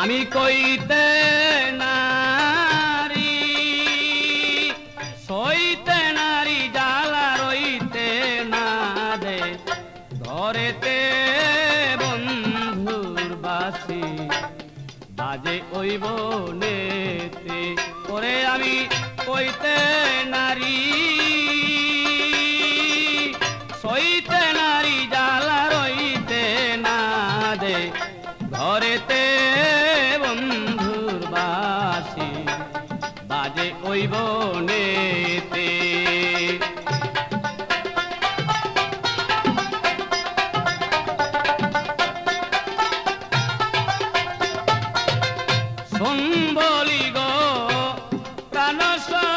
আমি কইতে না ওই নেতে ওরে আমি কইতে নারী। সইতে নারী, জ্বালা রইতে না দে। ঘরেতে বন্ধুর বাসি, বাজে ওই বনেতে Anasa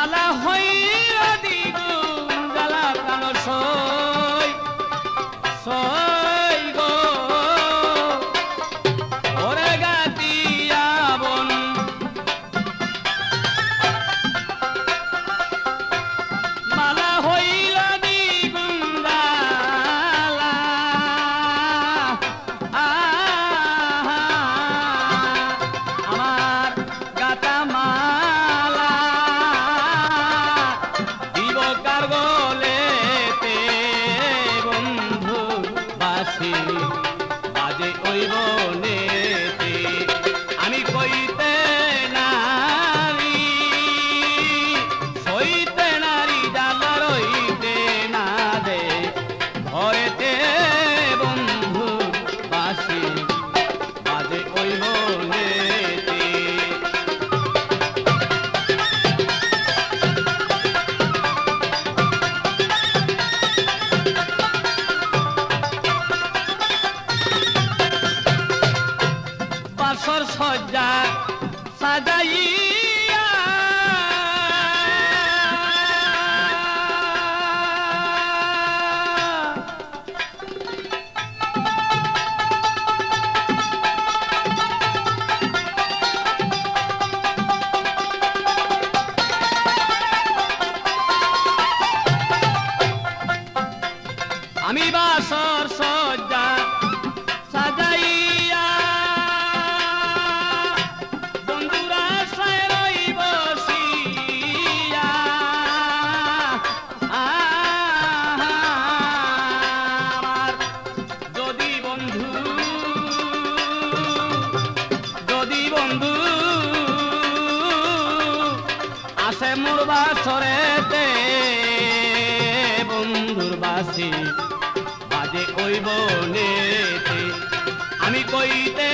বালা হই জীবনে সজ্জা সাজাইয়া। আমি বাসর আছি। বাজে ওই বনেতে। আমি কইতে